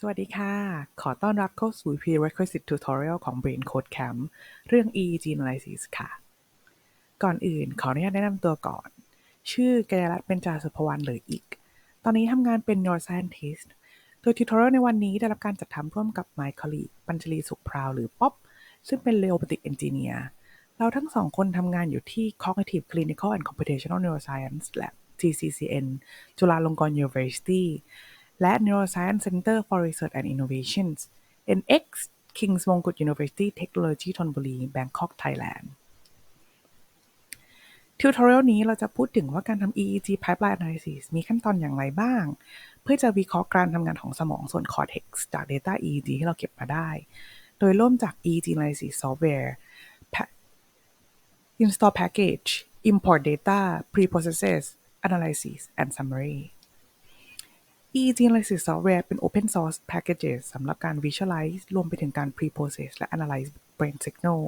สวัสดีค่ะ ขอต้อนรับเข้าสู่ Prerequisite Tutorial ของ Brain Code Camp เรื่อง EEG Analysis ค่ะ ก่อนอื่นขออนุญาตแนะนำตัวก่อน ชื่อกายรัตน์เป็นจาสุภวรรณหรืออีก ตอนนี้ทำงานเป็น Neuroscientist โดย Tutorial ในวันนี้ได้รับการจัดทำร่วมกับ My colleague ปัญจลีสุขพราวหรือป๊อป ซึ่งเป็น Robotic Engineer เราทั้งสองคนทำงานอยู่ที่ Cognitive Clinical and Computational Neuroscience Lab TCCN จุฬาลงกรณ์ University และ Neuroscience Center for Research and Innovations NX King's Mongkut University Technology ธนบุรี Bangkok Thailand ทิวทอเรียลนี้เราจะพูดถึงว่าการทำ EEG pipeline analysis มีขั้นตอนอย่างไรบ้าง เพื่อจะวิเคราะห์การทำงานของสมองส่วน cortex จาก data EEG ที่เราเก็บมาได้ โดยเริ่มจาก EEG analysis software install package import data preprocesses analysis and summary EEG Analysis Software เป็น Open Source Packages สำหรับการ Visualize รวมไปถึงการ Pre-process และ Analyze Brain Signal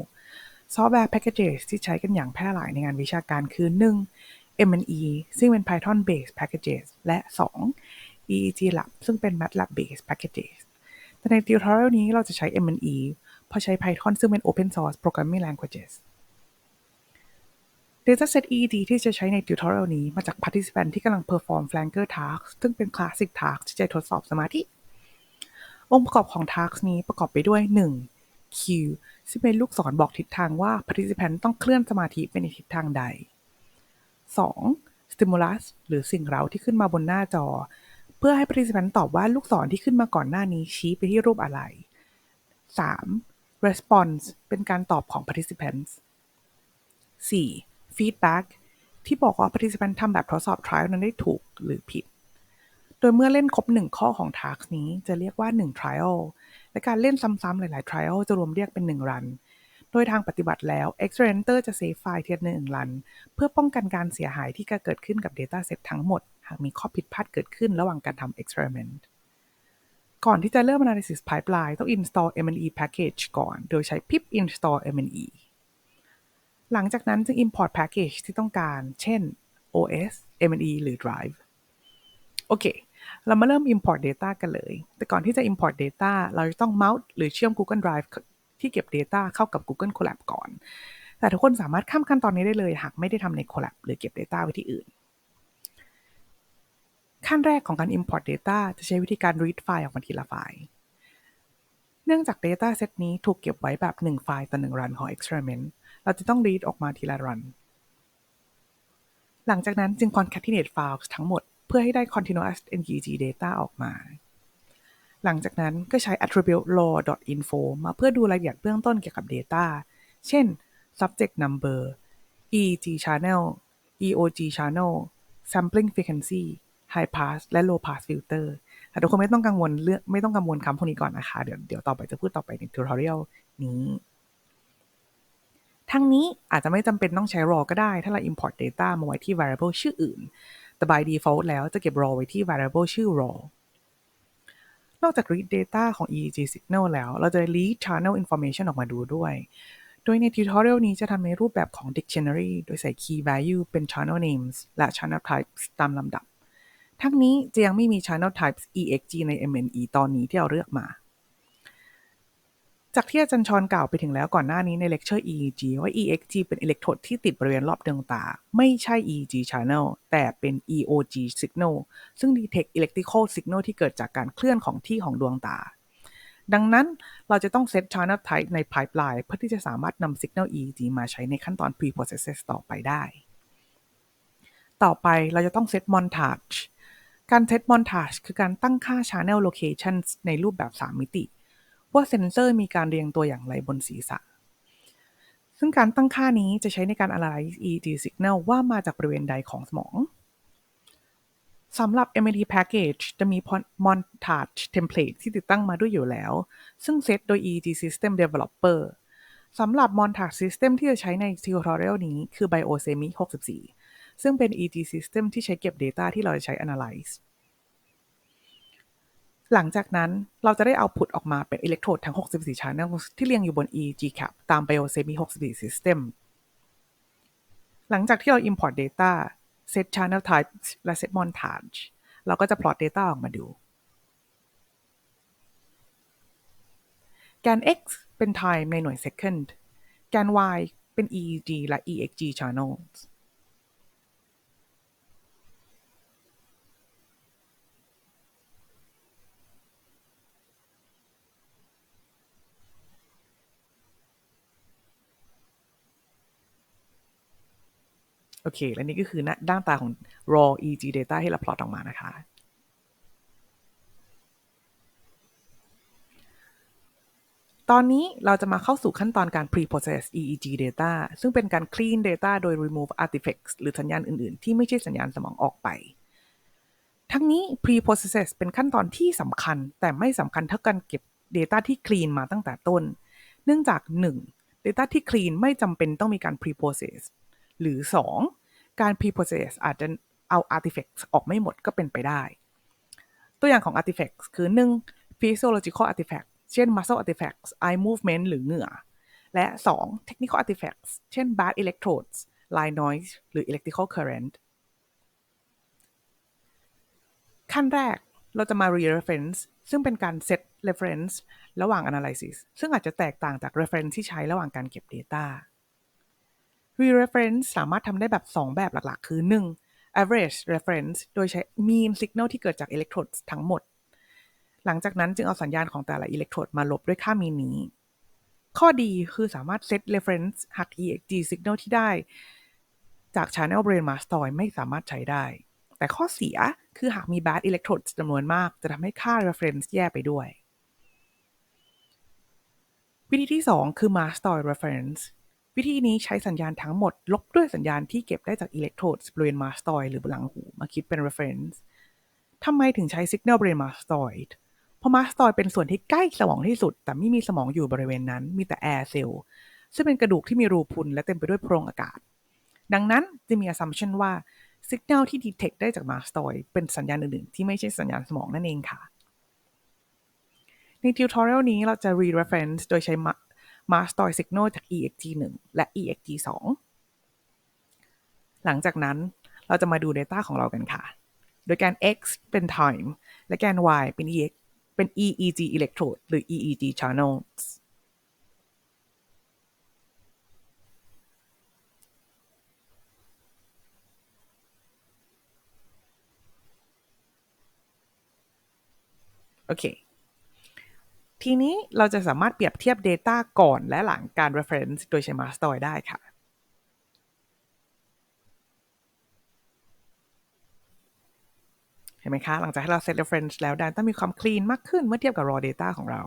ซอฟต์แวร์ Packages ที่ใช้กันอย่างแพร่หลายในงานวิชาการคือ 1. M&E ซึ่งเป็น Python based packages และ 2. EEG Lab ซึ่งเป็น MATLAB based packages แต่ใน tutorial นี้เราจะใช้ M&E เพราะใช้ Python ซึ่งเป็น Open Source Programming Languages Dataset EEG ที่จะใช้ใน tutorial นี้มาจาก participant ที่กำลัง perform flanker task ซึ่งเป็น classic task ที่จะทดสอบสมาธิ องค์ประกอบของ task นี้ประกอบไปด้วย 1. Q ซึ่งเป็นลูกศรบอกทิศทางว่า participant ต้องเคลื่อนสมาธิไปในทิศทางใด 2. stimulus หรือสิ่งเร้าที่ขึ้นมาบนหน้าจอ เพื่อให้ participant ตอบว่าลูกศรที่ขึ้นมาก่อนหน้านี้ชี้ไปที่รูปอะไร 3. response เป็นการตอบของ participants 4. Feedback ที่บอกว่า participant ทำแบบทดสอบ trial นั้นได้ถูกหรือผิด โดยเมื่อเล่นครบหนึ่งข้อของ task นี้จะเรียกว่า 1 trial และการเล่นซ้ำๆหลาย ๆ trial จะรวมเรียกเป็น 1 run โดยทางปฏิบัติแล้ว experimenter จะ save ไฟล์เทียนหนึ่ง run เพื่อป้องกันการเสียหายที่จะเกิดขึ้นกับ dataset ทั้งหมด หากมีข้อผิดพลาดเกิดขึ้นระหว่างการทำ experiment ก่อนที่จะเริ่ม analysis pipeline ต้อง install mne package ก่อน โดยใช้ pip install mne หลังจากนั้นจึง import package ที่ต้องการ เช่น OS M&E หรือ Drive โอเค เรามาเริ่ม import data กันเลย แต่ก่อนที่จะ import data เราจะต้อง mount หรือเชื่อม Google Drive ที่เก็บ data เข้ากับ Google Collab ก่อน แต่ทุกคนสามารถข้ามขั้นตอนนี้ได้เลย หากไม่ได้ทำใน Collab หรือเก็บ data ไว้ที่อื่น ขั้นแรกของการ import data จะใช้วิธีการ read ไฟล์ออกมาทีละไฟล์ เนื่องจาก data set นี้ถูกเก็บไว้แบบ 1 ไฟล์ต่อ1 run ของ experiment เราจะต้อง read ออกมาทีละ run หลังจากนั้นจึง concatenate files ทั้งหมดเพื่อให้ได้ continuous NGG data ออกมา หลังจากนั้นก็ใช้ attribute raw.info มาเพื่อดูรายละเอียดเบื้องต้นเกี่ยวกับ data เช่น subject number EEG channel EOG channel sampling frequency high pass และ low pass filter แต่ทุกคนไม่ต้องกังวลเรื่องไม่ต้องกังวลคำพวกนี้ก่อนนะคะ เดี๋ยวเดี๋ยวต่อไปจะพูดต่อไปใน tutorial นี้ ทั้งนี้อาจจะไม่จำเป็นต้องใช้ raw ก็ได้ ถ้าเรา import data มาไว้ที่ variable ชื่ออื่น แต่ by default แล้วจะเก็บ raw ไว้ที่ variable ชื่อ raw นอกจาก read data ของ EEG signal แล้ว เราจะ read channel information ออกมาดูด้วย โดยใน tutorial นี้จะทำในรูปแบบของ dictionary โดยใส่ key value เป็น channel names และ channel types ตามลำดับ ทั้งนี้จะยังไม่มี channel types EXG ใน MNE ตอนนี้ที่เราเลือกมา จากที่อาจารย์ชอนกล่าวไปถึงแล้วก่อนหน้านี้ในเลคเชอร์ EEG ว่า EXG เป็นอิเล็กโทรดที่ติดบริเวณรอบดวงตา ไม่ใช่ EEG channel แต่เป็น EOG signal ซึ่ง detect electrical signal ที่เกิดจากการเคลื่อนของที่ของดวงตา ดังนั้นเราจะต้องเซต channel type ใน pipeline เพื่อที่จะสามารถนำ signal EEG มาใช้ในขั้นตอน pre-process ต่อไปได้ ต่อไปเราจะต้องเซต montage การเซต montage คือการตั้งค่า channel location ในรูปแบบ 3 มิติ ว่าเซนเซอร์มีการเรียงตัวอย่างไรบนศีรษะ ซึ่งการตั้งค่านี้จะใช้ในการ analyze EEG signal ว่ามาจากบริเวณใดของสมองสำหรับ MIT package จะมี montage template ที่ติดตั้งมาด้วยอยู่แล้ว ซึ่งเซตโดย EEG system developer สำหรับ montage system ที่จะใช้ใน tutorial นี้คือ Biosemi 64 ซึ่งเป็น EEG system ที่ใช้เก็บ data ที่เราจะใช้ analyze หลังจากนั้นเราจะได้เอาพุตออกมาเป็นอิเล็กโทรดทั้ง 64 channel ที่เรียงอยู่บน EEG cap ตาม Biosemi 64 system หลังจากที่เรา import data set channel type และ set montage เราก็จะ plot data ออกมาดู แกน x เป็น time ในหน่วย second แกน y เป็น EEG และ EXG channels อเค และนี่ก็คือน้าด้านตาของ raw EEG data ที่เราพลอตออกมานะคะ ตอนนี้เราจะมาเข้าสู่ขั้นตอนการ pre-process EEG data ซึ่งเป็นการ clean data โดย remove artifacts หรือสัญญาณอื่น ๆ ที่ไม่ใช่สัญญาณสมองออกไปทั้งนี้ pre-process เป็นขั้นตอนที่สำคัญ แต่ไม่สำคัญเท่าการเก็บ data ที่ clean มาตั้งแต่ต้น เนื่องจาก 1. data ที่ clean ไม่จำเป็นต้องมีการ pre-process หรือ 2. การ pre-process อาจจะเอา artifacts ออกไม่หมดก็เป็นไปได้ ตัวอย่างของ artifacts คือ 1. physiological artifacts เช่น muscle artifacts eye movement หรือเหงื่อ และ 2. technical artifacts เช่น bad electrodes line noise หรือ electrical current ขั้นแรกเราจะมา re-reference ซึ่งเป็นการ set reference ระหว่าง analysis ซึ่งอาจจะแตกต่างจาก reference ที่ใช้ระหว่างการเก็บ data re-reference สามารถทำได้แบบ 2 แบบหลักๆ คือ 1. average reference โดยใช้ mean signal ที่เกิดจาก electrodes ทั้งหมด หลังจากนั้นจึงเอาสัญญาณของแต่ละ electrode มาลบด้วยค่า mean นี้ ข้อดีคือสามารถ set reference หาก EEG signal ที่ได้ จาก channel brain mastoid ไม่สามารถใช้ได้ แต่ข้อเสียคือหากมี bad electrodes จำนวนมาก จะทำให้ค่า reference แย่ไปด้วย วิธีที่ 2 คือ mastoid reference วิธีนี้ใช้สัญญาณทั้งหมด ลบด้วยสัญญาณที่เก็บได้จาก electrodes บริเวณ mastoid หรือหลังหูมาคิดเป็น reference ทำไมถึงใช้ signal brain mastoid เพราะ mastoid เป็นส่วนที่ใกล้สมองที่สุด แต่ไม่มีสมองอยู่บริเวณนั้น มีแต่ air cell ซึ่งเป็นกระดูกที่มีรูพุนและเต็มไปด้วยโพรงอากาศ ดังนั้นจะมี assumption ว่า signal ที่ detect ได้จาก mastoid เป็นสัญญาณอื่นๆ ที่ไม่ใช่สัญญาณสมองนั่นเองค่ะใน tutorial นี้เราจะ re-reference โดยใช้ mastoid signal จาก EEG 1 และ EEG 2 หลังจากนั้นเราจะมาดู data ของเรากันค่ะ โดยการ x เป็น time และแกน y เป็น EX เป็น EEG electrode หรือ EEG channels โอเค ทีนี้เราจะสามารถเปรียบเทียบ Data ก่อนและหลังการ reference โดยใช้ mastoid ได้ค่ะเห็นไหมคะ หลังจากที่เรา set reference แล้ว Data มีความ clean มากขึ้นเมื่อเทียบกับ raw data ของเรา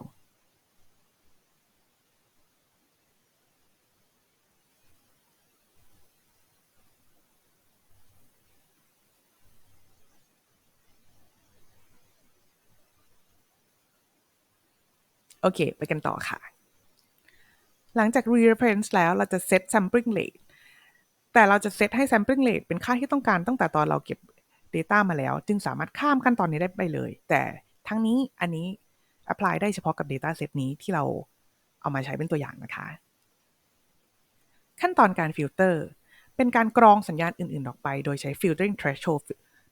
โอเค ไปกันต่อค่ะ หลังจาก re-reference แล้วเราจะ set sampling rate แต่เราจะ set ให้ sampling rate เป็นค่าที่ต้องการตั้งแต่ตอนเราเก็บ data มาแล้ว จึงสามารถข้ามขั้นตอนนี้ได้ไปเลย แต่ทั้งนี้อันนี้ apply ได้เฉพาะกับ data set นี้ที่เราเอามาใช้เป็นตัวอย่างนะคะ ขั้นตอนการ filter เป็นการกรองสัญญาณอื่น ๆ ออกไป โดยใช้ filtering threshold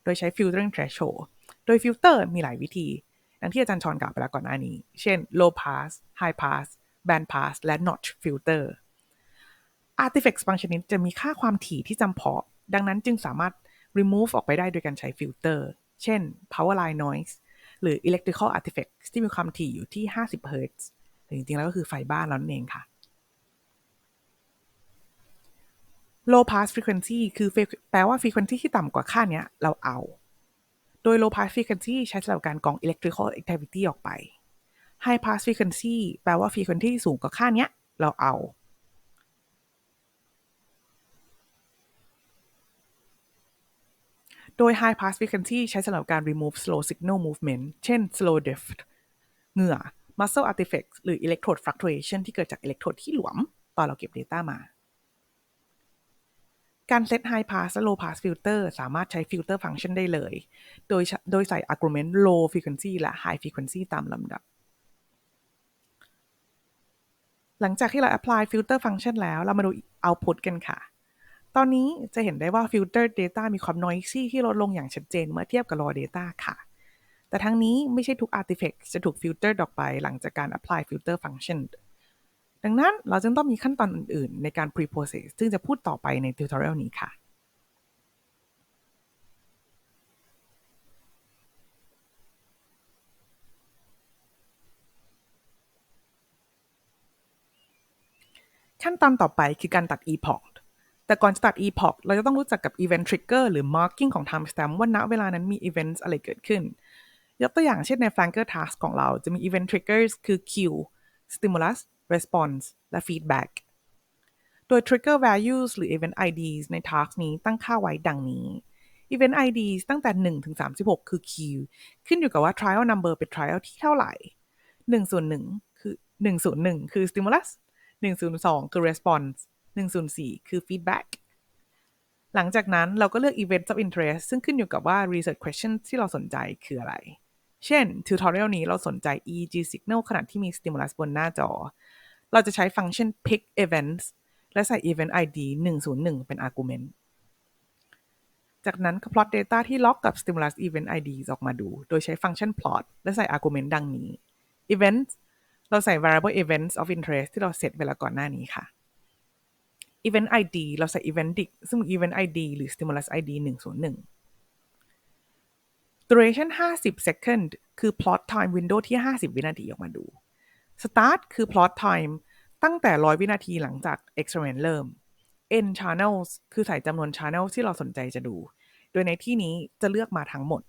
โดยใช้ filtering threshold โดย filter มีหลายวิธี ดังที่อาจารย์ชอนกล่าวไปแล้วก่อนหน้านี้ เช่น low pass high pass band pass และ notch filter artifacts บางชนิดจะมีค่าความถี่ที่จำเพาะ ดังนั้นจึงสามารถ remove ออกไปได้โดยการใช้ฟิลเตอร์ เช่น power line noise หรือ electrical artifacts ที่มีความถี่อยู่ที่ 50 Hz แต่จริงๆ แล้วก็คือไฟบ้านเรานั่นเองค่ะ low pass frequency คือแปลว่า frequency ที่ต่ำกว่าค่านี้เราเอา โดย low pass frequency ใช้สำหรับการกรอง electrical activity ออกไป high pass frequency แปลว่า frequency สูงกว่าค่านี้เราเอา โดย high pass frequency ใช้สำหรับการ remove slow signal movement เช่น slow drift เหงื่อ muscle artifacts หรือ electrode fluctuation ที่เกิดจาก electrode ที่หลวม ตอนเราเก็บ data มา การเซต high pass และ low pass filter สามารถใช้ filter function ได้เลย โดยโดยใส่ argument low frequency และ high frequency ตามลำดับ หลังจากที่เรา apply filter function แล้วเรามาดู output กันค่ะ ตอนนี้จะเห็นได้ว่า filter data มีความ noisy ที่ลดลงอย่างชัดเจนเมื่อเทียบกับ raw data ค่ะ แต่ทั้งนี้ไม่ใช่ทุก artifact จะถูก filter ออกไปหลังจากการ apply filter function ดังนั้นเราจึงต้องมีขั้นตอนอื่นๆ ในการ pre-process ซึ่งจะพูดต่อไปใน tutorial นี้ค่ะขั้นตอนต่อไปคือการตัด epoch แต่ก่อนจะตัด epoch เราจะต้องรู้จักกับ event trigger หรือ marking ของ timestamp ว่าณเวลานั้นมี events อะไรเกิดขึ้น ยกตัวอย่างเช่นใน flanker task ของเราจะมี event triggers คือ cue stimulus response และ feedback โดย trigger values หรือ event IDs ใน task นี้ตั้งค่าไว้ดังนี้ event IDs ตั้งแต่ 1 ถึง 36 คือ cue ขึ้นอยู่กับว่า trial number เป็น trial ที่เท่าไหร่ 1 ส่วน1คือ 101 คือ stimulus 102 คือ response 104 คือ feedback หลังจากนั้นเราก็เลือก events of interest ซึ่งขึ้นอยู่กับว่า research question ที่เราสนใจคืออะไร เช่น tutorial นี้เราสนใจ EEG signal ขณะที่มี stimulus บนหน้าจอ เราจะใช้ฟังก์ชัน pick events และใส่ event ID 101 เป็น argument จากนั้นก็ plot data ที่ล็อกกับ stimulus event ID ออกมาดู โดยใช้ฟังก์ชัน plot และใส่ argument ดังนี้ events เราใส่ variable events of interest ที่เราเซตไว้แล้วก่อนหน้านี้ค่ะ event ID เราใส่ event dict ซึ่ง event ID หรือ stimulus ID 101 duration 50 second คือ plot time window ที่ 50 วินาทีออกมาดู start คือ plot time ตั้งแต่100วินาทีหลังจาก experiment เริ่ม end channels คือใส่จำนวน channel ที่เราสนใจจะดู โดยในที่นี้จะเลือกมาทั้งหมด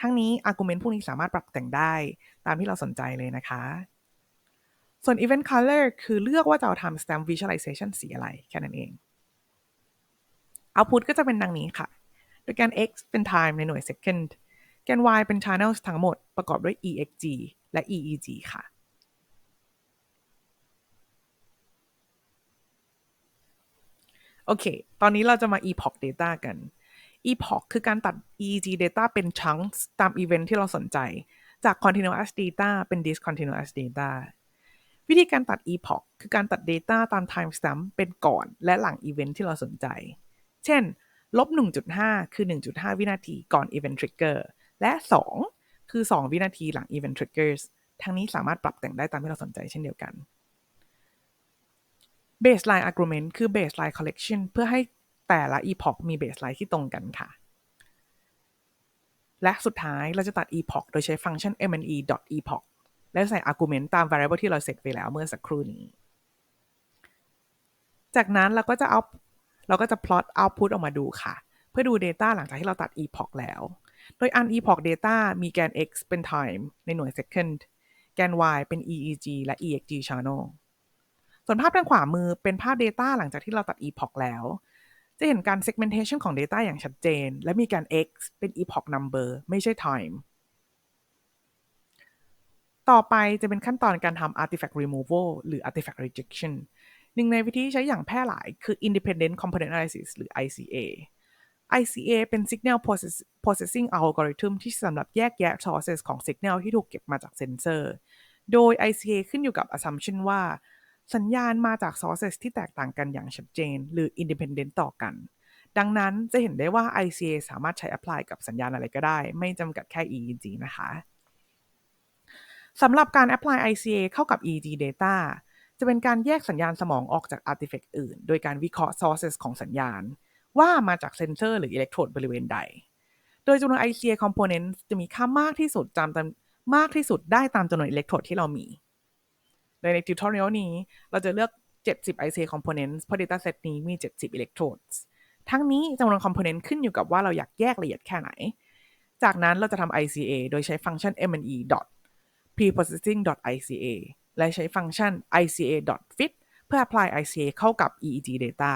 ทั้งนี้ argument พวกนี้สามารถปรับแต่งได้ตามที่เราสนใจเลยนะคะ ส่วน event color คือเลือกว่าจะเอา timestamp visualization สีอะไร แค่นั้นเอง output ก็จะเป็นดังนี้ค่ะ โดยแการ x เป็น time ในหน่วย second แกน y เป็น channels ทั้งหมดประกอบด้วย exg และ eeg ค่ะ โอเค ตอนนี้เราจะมา epoch data กัน epoch คือการตัด eeg data เป็น chunks ตาม event ที่เราสนใจ จาก continuous data เป็น discontinuous data วิธีการตัด epoch คือการตัด data ตาม timestamp เป็นก่อนและหลัง event ที่เราสนใจ เช่น ลบ 1.5 คือ 1.5 วินาทีก่อน event trigger และ 2 คือ 2 วินาทีหลัง event triggers ทั้งนี้สามารถปรับแต่งได้ตามที่เราสนใจเช่นเดียวกัน baseline argument คือ baseline collection เพื่อให้แต่ละ epoch มี baseline ที่ตรงกันค่ะ และสุดท้ายเราจะตัด epoch โดยใช้ฟังก์ชัน mne.epoch และใส่ argument ตาม variable ที่เราเซตไปแล้วเมื่อสักครู่นี้ จากนั้นเราก็จะเอาเราก็จะ plot output ออกมาดูค่ะ เพื่อดู data หลังจากที่เราตัด epoch แล้ว โดย unepoch data มีแกน x เป็น time ในหน่วย second แกน y เป็น eeg และ exg channel ส่วนภาพทางขวามือเป็นภาพ data หลังจากที่เราตัด epoch แล้ว จะเห็นการ segmentation ของ data อย่างชัดเจน และมีการ x เป็น epoch number ไม่ใช่ time ต่อไปจะเป็นขั้นตอนการทำ artifact removal หรือ artifact rejection หนึ่งในวิธีใช้อย่างแพร่หลายคือ independent component analysis หรือ ICA ICA เป็น signal processing algorithm ที่สำหรับแยกแยะ sources ของ signal ที่ถูกเก็บมาจากเซนเซอร์ โดย ICA ขึ้นอยู่กับ assumption ว่า สัญญาณมาจาก sources ที่แตกต่างกันอย่างชัดเจน หรือ independent ต่อกัน ดังนั้นจะเห็นได้ว่า ICA สามารถใช้ apply กับสัญญาณอะไรก็ได้ ไม่จำกัดแค่ EEG นะคะสำหรับการ apply ICA เข้ากับ EEG data จะเป็นการแยกสัญญาณสมองออกจาก artifact อื่น โดยการวิเคราะห์ sources ของสัญญาณ ว่ามาจากเซนเซอร์หรืออิเล็กโทรดบริเวณใด โดยจำนวน ICA component จะมีค่ามากที่สุดตามมากที่สุดได้ตามจำนวนอิเล็กโทรดที่เรามี โดยใน tutorial นี้ เราจะเลือก 70 IC components เพราะ dataset นี้มี 70 electrodes ทั้งนี้จำนวน component ขึ้นอยู่กับว่าเราอยากแยกละเอียดแค่ไหน จากนั้นเราจะทำ ICA โดยใช้ฟังก์ชัน mne preprocessing.ica และใช้ฟังก์ชัน ica.fit เพื่อ apply ICA เข้ากับ EEG data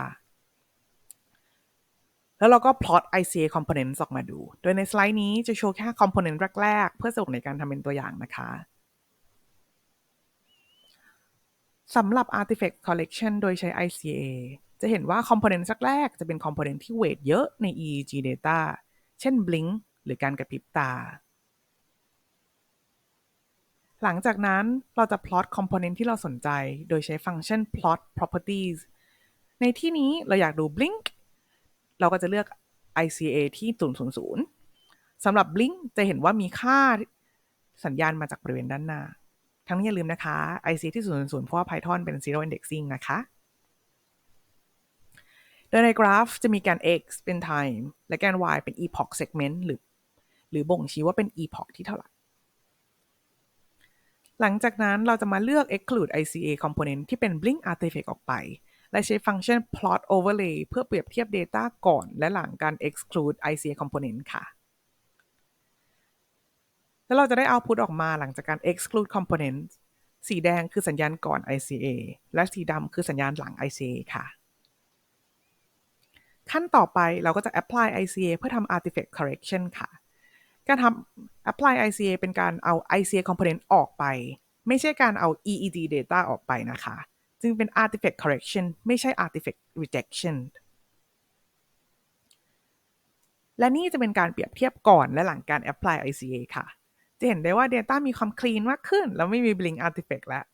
แล้วเราก็ plot ICA components ออกมาดู โดยในสไลด์นี้จะโชว์แค่ component แรก ๆ เพื่อสะดวกในการทำเป็นตัวอย่างนะคะ สำหรับ artifact collection โดยใช้ ICA จะเห็นว่า component สักแรกจะเป็น component ที่ weight เยอะใน EEG data เช่น blink หรือการกระพริบตา หลังจากนั้นเราจะ plot component ที่เราสนใจ โดยใช้ฟังก์ชัน plot properties ในที่นี้เราอยากดู blink เราก็จะเลือก ICA ที่ 000สำหรับ blink จะเห็นว่ามีค่าสัญญาณมาจากบริเวณด้านหน้า ทั้งนี้อย่าลืมนะคะ IC ที่000เพราะว่า Python เป็น zero indexing นะคะโดยในกราฟจะมีแกน x เป็น time และแกน y เป็น epoch segment หรือ หรือบ่งชี้ว่าเป็น epoch ที่เท่าไหร่ หลังจากนั้นเราจะมาเลือก exclude ICA component ที่เป็น blink artifact ออกไป และใช้ฟังก์ชัน plot overlay เพื่อเปรียบเทียบ data ก่อนและหลังการ exclude ICA component ค่ะ แล้วเราจะได้ output ออกมาหลังจากการ exclude component สีแดงคือสัญญาณก่อน ICA และสีดำคือสัญญาณหลัง ICA ค่ะ ขั้นต่อไปเราก็จะ apply ICA เพื่อทำ artifact correction ค่ะ การทำ apply ICA เป็นการเอา ICA component ออกไป ไม่ใช่การเอา EEG data ออกไปนะคะ จึงเป็น artifact correction ไม่ใช่ artifact rejection และนี่จะเป็นการเปรียบเทียบก่อนและหลังการ apply ICA ค่ะ จะเห็นได้ว่า Data มีความ clean มากขึ้น แล้วไม่มี blink artifact แล้ว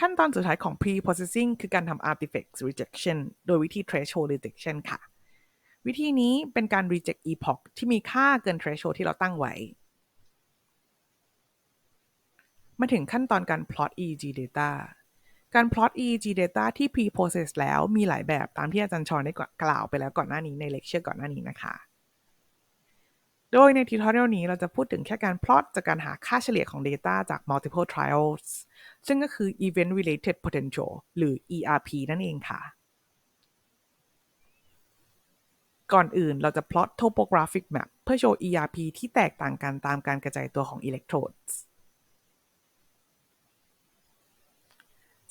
ขั้นตอนสุดท้ายของ pre-processing คือการทำ artifact rejection โดยวิธี threshold rejection ค่ะ วิธีนี้เป็นการ reject epoch ที่มีค่าเกิน threshold ที่เราตั้งไว้ มาถึงขั้นตอนการ plot EEG data การ plot EEG data ที่ pre-process แล้วมีหลายแบบตามที่อาจารย์ชอนได้กล่าวไปแล้วก่อนหน้านี้ในเลคเชอร์ก่อนหน้านี้นะคะ โดยในทิวทอเรียลนี้เราจะพูดถึงแค่การ plot จากการหาค่าเฉลี่ยของ data จาก multiple trials ซึ่งก็คือ event related potential หรือ ERP นั่นเองค่ะ ก่อนอื่นเราจะ plot topographic map เพื่อโชว์ ERP ที่แตกต่างกันตามการกระจายตัวของ electrodes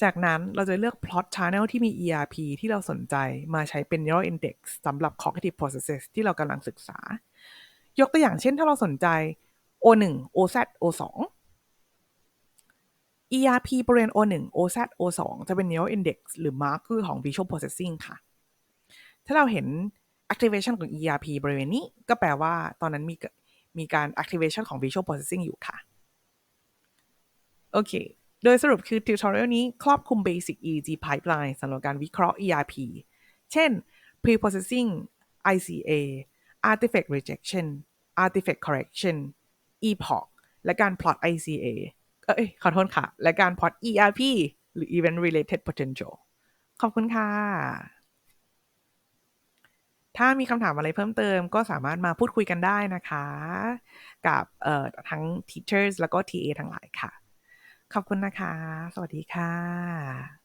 จากนั้นเราจะเลือก plot channel ที่มี ERP ที่เราสนใจมาใช้เป็น neural index สำหรับ cognitive processes ที่เรากำลังศึกษา ยกตัวอย่างเช่นถ้าเราสนใจ O1 OZ O2 ERP บริเวณ O1 OZ O2 จะเป็น neural index หรือ marker ของ visual processing ค่ะ ถ้าเราเห็น activation ของ ERP บริเวณนี้ก็แปลว่าตอนนั้นมีมีการ activation ของ visual processing อยู่ค่ะ โอเค โดยสรุปคือ tutorial นี้ครอบคลุม basic EEG pipeline สำหรับการวิเคราะห์ ERP เช่น pre-processing ICA artifact rejection artifact correction epoch และการ plot ICA เอ้ย ขอโทษค่ะ และการ plot ERP หรือ event related potential ขอบคุณค่ะ ถ้ามีคำถามอะไรเพิ่มเติมก็สามารถมาพูดคุยกันได้นะคะ กับทั้ง teachers แล้วก็ TA ทั้งหลายค่ะ ขอบคุณนะคะ สวัสดีค่ะ